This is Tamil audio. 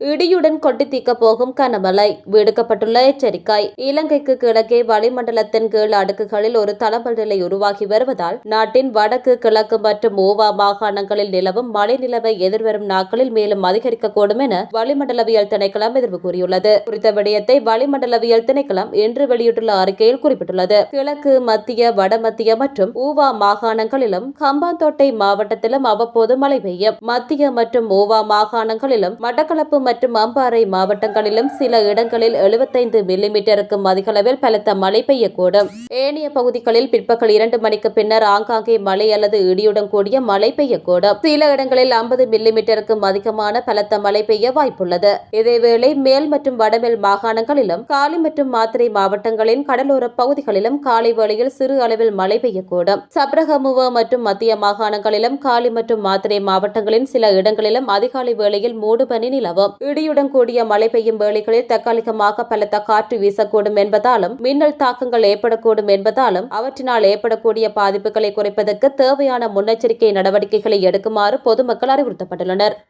இடியுடன் கொட்டித்தீக்க போகும் கனமழை. விடுக்கப்பட்டுள்ள எச்சரிக்கை இலங்கைக்கு கிழக்கே வளிமண்டலத்தின் கீழ் அடுக்குகளில் ஒரு தளம்பல் நிலை உருவாகி வருவதால் நாட்டின் வடக்கு கிழக்கு மற்றும் ஓவா மாகாணங்களில் நிலவும் மழை நிலவை எதிர்வரும் நாட்களில் மேலும் அதிகரிக்கக்கூடும் என வளிமண்டலவியல் திணைக்களம் எதிர்ப்பு கூறியுள்ளது. குறித்த விடயத்தை வளிமண்டலவியல் திணைக்களம் இன்று வெளியிட்டுள்ள அறிக்கையில் குறிப்பிட்டுள்ளது. கிழக்கு மத்திய வடமத்திய மற்றும் ஊவா மாகாணங்களிலும் கம்பாந்தோட்டை மாவட்டத்திலும் அவ்வப்போது மழை பெய்யும். மத்திய மற்றும் ஓவா மாகாணங்களிலும் மட்டக்களப்பு மற்றும் அம்பாறை மாவட்டங்களிலும் சில இடங்களில் எழுபத்தைந்து மில்லிமீட்டருக்கும் அதிகளவில் பலத்த மழை பெய்யக்கூடும். ஏனைய பகுதிகளில் பிற்பகல் இரண்டு மணிக்கு பின்னர் ஆங்காங்கே மழை அல்லது இடியுடன் கூடிய மழை பெய்யக்கூடும். சில இடங்களில் ஐம்பது மில்லிமீட்டருக்கும் அதிகமான பலத்த மழை பெய்ய வாய்ப்புள்ளது. இதேவேளை மேல் மற்றும் வடமேல் மாகாணங்களிலும் காலி மற்றும் மாத்திரை மாவட்டங்களின் கடலோர பகுதிகளிலும் காலை வேளையில் சிறு அளவில் மழை பெய்யக்கூடும். சப்ரகமுவ மற்றும் மத்திய மாகாணங்களிலும் காலி மற்றும் மாத்திரை மாவட்டங்களின் சில இடங்களிலும் அதிகாலை வேளையில் மூடுபனி நிலவும். இடியுடன் கூடிய மழை பெய்யும் வேளைகளில் தற்காலிகமாக பலத்த காற்று வீசக்கூடும் என்பதாலும் மின்னல் தாக்கங்கள் ஏற்படக்கூடும் என்பதாலும் அவற்றினால் ஏற்படக்கூடிய பாதிப்புகளை குறைப்பதற்கு தேவையான முன்னெச்சரிக்கை நடவடிக்கைகளை எடுக்குமாறு பொதுமக்கள் அறிவுறுத்தப்பட்டுள்ளனர்.